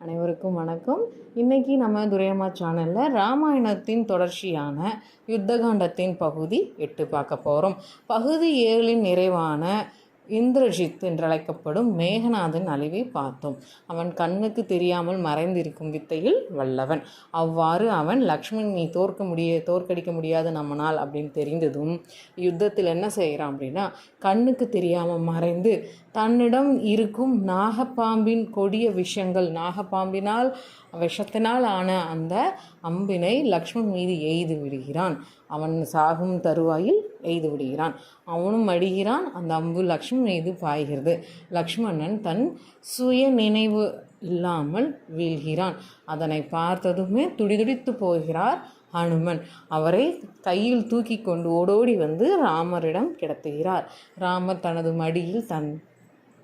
அனைவருக்கும் வணக்கம். இன்றைக்கி நம்ம துரையம்மா சேனலில் ராமாயணத்தின் தொடர்ச்சியான யுத்தகாண்டத்தின் பகுதி எட்டு பார்க்க போகிறோம் பகுதி ஏழின் நிறைவான இந்திரஜித் என்றழைக்கப்படும் மேகநாதன் அழிவை பார்த்தோம். அவன் கண்ணுக்கு தெரியாமல் மறைந்திருக்கும் வித்தையில் வல்லவன். அவ்வாறு அவன் லக்ஷ்மண் நீ தோற்க முடிய தோற்கடிக்க முடியாது நம்மனால் அப்படின்னு தெரிந்ததும் யுத்தத்தில் என்ன செய்கிறான் அப்படின்னா கண்ணுக்கு தெரியாமல் மறைந்து தன்னிடம் இருக்கும் நாகப்பாம்பின் கொடிய விஷங்கள் நாகப்பாம்பினால் விஷத்தினால் ஆன அந்த அம்பினை லக்ஷ்மண் மீது எய்து விடுகிறான். அவன் சாகும் தருவாயில் எய்து விடுகிறான் அவனும் அடிகிறான் அந்த அம்பு லக்ஷ்மண் மீது பாய்கிறது. லக்ஷ்மணன் தன் சுய நினைவு இல்லாமல் வீழ்கிறான். அதனை பார்த்ததுமே துடிதுடித்து போகிறார் ஹனுமன். அவரை கையில் தூக்கி கொண்டு ஓடோடி வந்து ராமரிடம் கிடத்துகிறார். ராமர் தனது மடியில் தன்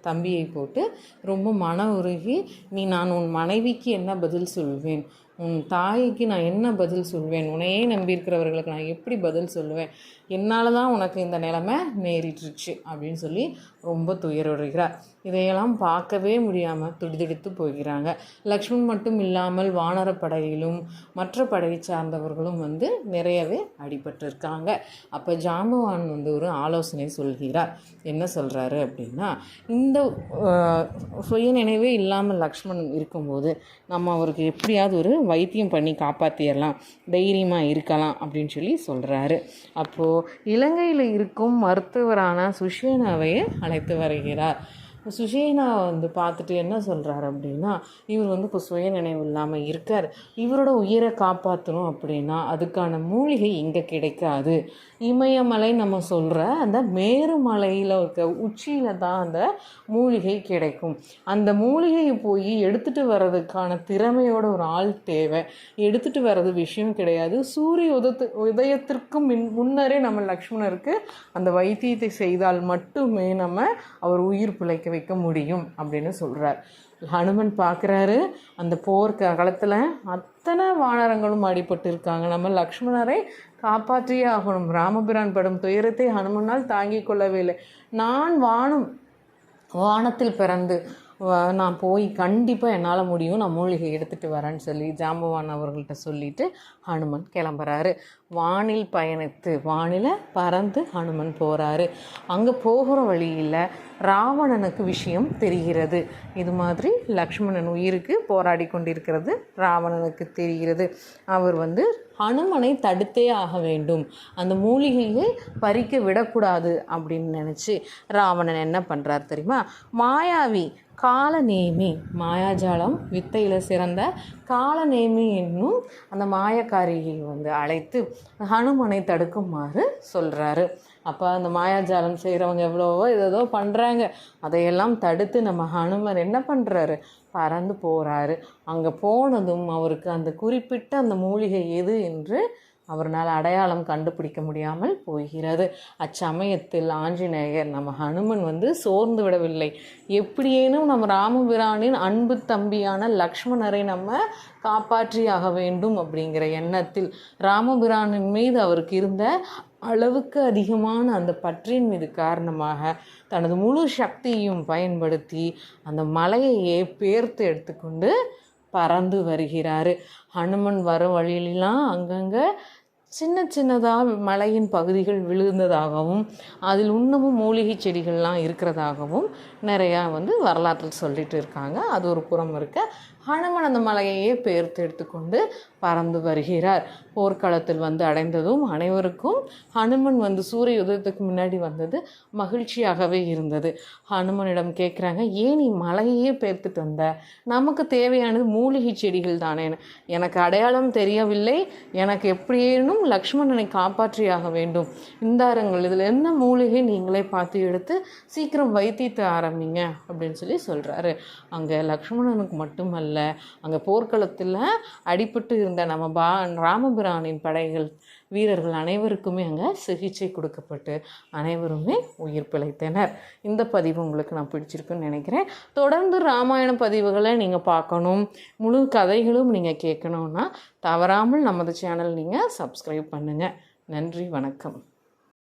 தம்பியை போட்டு ரொம்ப மன உருகி நீ நான் உன் மனைவிக்கு என்ன பதில் சொல்வேன்? உன் தாய்க்கு நான் என்ன பதில் சொல்வேன்? உன்னையே நம்பியிருக்கிறவர்களுக்கு நான் எப்படி பதில் சொல்லுவேன்? என்னால் தான் உனக்கு இந்த நிலைமை நேரிட்டுருச்சு அப்படின்னு சொல்லி ரொம்ப துயருகிறார் இதையெல்லாம் பார்க்கவே முடியாமல் துடிதுடித்து போகிறாங்க. லக்ஷ்மண் மட்டும் இல்லாமல் வானரப்படையிலும் மற்ற படையை சார்ந்தவர்களும் வந்து நிறையவே அடிபட்டிருக்காங்க. அப்போ ஜாம்பவான் வந்து ஒரு ஆலோசனை சொல்கிறார். என்ன சொல்கிறாரு அப்படின்னா இந்த சுய நினைவே இல்லாமல் லக்ஷ்மண் இருக்கும்போது நம்ம அவருக்கு எப்படியாவது ஒரு வைத்தியம் பண்ணி காப்பாற்றிடலாம் தைரியமாக இருக்கலாம் அப்படின்னு சொல்லி சொல்கிறாரு அப்போது இலங்கையில் இருக்கும் மருத்துவரான சுஷேனாவையே அழைத்து வருகிறார். சுஷேனா வந்து பார்த்துட்டு என்ன சொல்கிறாரு அப்படின்னா இவர் வந்து இப்போ சுய நினைவு இல்லாமல் இருக்கார். இவரோட உயிரை காப்பாற்றணும் அப்படின்னா அதுக்கான மூலிகை இங்கே கிடைக்காது. இமயமலை நம்ம சொல்கிற அந்த மேருமலையில் இருக்க உச்சியில் தான் அந்த மூலிகை கிடைக்கும். அந்த மூலிகையை போய் எடுத்துகிட்டு வர்றதுக்கான திறமையோட ஒரு ஆள் தேவை. எடுத்துகிட்டு வர்றது விஷயம் கிடையாது. சூரிய உதத்து உதயத்திற்கு மின் முன்னரே நம்ம லக்ஷ்மணருக்கு அந்த வைத்தியத்தை செய்தால் மட்டுமே நம்ம அவர் உயிர் பிழைக்க வைக்க முடியும் அப்படின்னு சொல்கிறார் ஹனுமன் பார்க்குறாரு அந்த போர் களத்தில் அத்தனை வானரங்களும் அடிபட்டு இருக்காங்க நம்ம லக்ஷ்மணரை காப்பாற்றியே ஆகணும். ராமபிரான் படும் துயரத்தை ஹனுமனால் தாங்கிக் கொள்ளவே இல்லை நான் வானம் வானத்தில் பிறந்து நான் போய் கண்டிப்பாக என்னால் முடியும். நான் மூலிகை எடுத்துகிட்டு வரேன்னு சொல்லி ஜாம்பவான் அவர்கள்ட்ட சொல்லிட்டு ஹனுமன் கிளம்புறாரு. வானில் பயணித்து வானில பறந்து ஹனுமன் போகிறாரு அங்கே போகிற வழியில் ராவணனுக்கு விஷயம் தெரிகிறது. இது மாதிரி லக்ஷ்மணன் உயிருக்கு போராடி கொண்டிருக்கிறது ராவணனுக்கு தெரிகிறது. அவர் வந்து ஹனுமனை தடுத்தே ஆக வேண்டும். அந்த மூலிகையை பறிக்க விடக்கூடாது அப்படின்னு நினச்சி ராவணன் என்ன பண்ணுறார் தெரியுமா? மாயாவி காலநேமி மாயாஜாலம் வித்தையில் சிறந்த காலநேமி என்னும் அந்த மாயக்காரியை வந்து அழைத்து ஹனுமனை தடுக்குமாறு சொல்கிறாரு அப்போ அந்த மாயாஜாலம் செய்கிறவங்க எவ்வளவோ ஏதோ பண்ணுறாங்க அதையெல்லாம் தடுத்து நம்ம ஹனுமன் என்ன பண்ணுறாரு பறந்து போகிறாரு அங்கே போனதும் அவருக்கு அந்த குறிப்பிட்ட அந்த மூலிகை எது என்று அவரால் அடையாளம் கண்டுபிடிக்க முடியாமல் போகிறது. அச்சமயத்தில் ஆஞ்சநேயர் நம்ம ஹனுமன் வந்து சோர்ந்து விடவில்லை. எப்படியேனும் நம்ம ராமபிரானின் அன்பு தம்பியான லக்ஷ்மணரை நம்ம காப்பாற்றியாக வேண்டும் அப்படிங்கிற எண்ணத்தில் ராமபிரானின் மீது அவருக்கு இருந்த அளவுக்கு அதிகமான அந்த பற்றின் மீது காரணமாக தனது முழு சக்தியையும் பயன்படுத்தி அந்த மலையையே பேர்த்து எடுத்துக்கொண்டு பறந்து வருகிறார். ஹனுமன் வர வழியிலலாம் அங்கங்கே சின்ன சின்னதாக மலையின் பகுதிகள் விழுந்ததாகவும் அதில் இன்னமும் மூலிகை செடிகள்லாம் இருக்கிறதாகவும் நிறையா வந்து வரலாற்றில் சொல்லிட்டு இருக்காங்க. அது ஒரு புறம் இருக்க ஹனுமனந்த அந்த மலையையே பெயர்த்து எடுத்துக்கொண்டு பறந்து வருகிறார். போர்க்களத்தில் வந்து அடைந்ததும் அனைவருக்கும் ஹனுமன் வந்து சூரிய உதயத்துக்கு முன்னாடி வந்தது மகிழ்ச்சியாகவே இருந்தது. ஹனுமனிடம் கேட்குறாங்க ஏன் நீ மலையையே பெயர்த்துட்டு வந்த? நமக்கு தேவையானது மூலிகை செடிகள் தானே. எனக்கு அடையாளம் தெரியவில்லை. எனக்கு எப்படியேனும் லக்ஷ்மணனை காப்பாற்றியாக வேண்டும். இந்தாருங்கள் இதில் என்ன மூலிகை நீங்களே பார்த்து எடுத்து சீக்கிரம் வைத்தியத்தை ஆரம்பிங்க அப்படின்னு சொல்லி சொல்கிறாரு அங்கே லக்ஷ்மணனுக்கு மட்டுமல்ல அங்கே போர்க்களத்தில் அடிபட்டு இருந்த நம்ம பா ராமபிரானின் படைகள் வீரர்கள் அனைவருக்குமே அங்கே சிகிச்சை கொடுக்கப்பட்டு அனைவருமே உயிர் பிழைத்தனர். இந்த பதிவு உங்களுக்கு நான் பிடிச்சிருக்குன்னு நினைக்கிறேன். தொடர்ந்து ராமாயண பதிவுகளை நீங்கள் பார்க்கணும். முழு கதைகளும் நீங்கள் கேட்கணுன்னா தவறாமல் நமது சேனல் நீங்கள் சப்ஸ்கிரைப் பண்ணுங்கள் நன்றி வணக்கம்.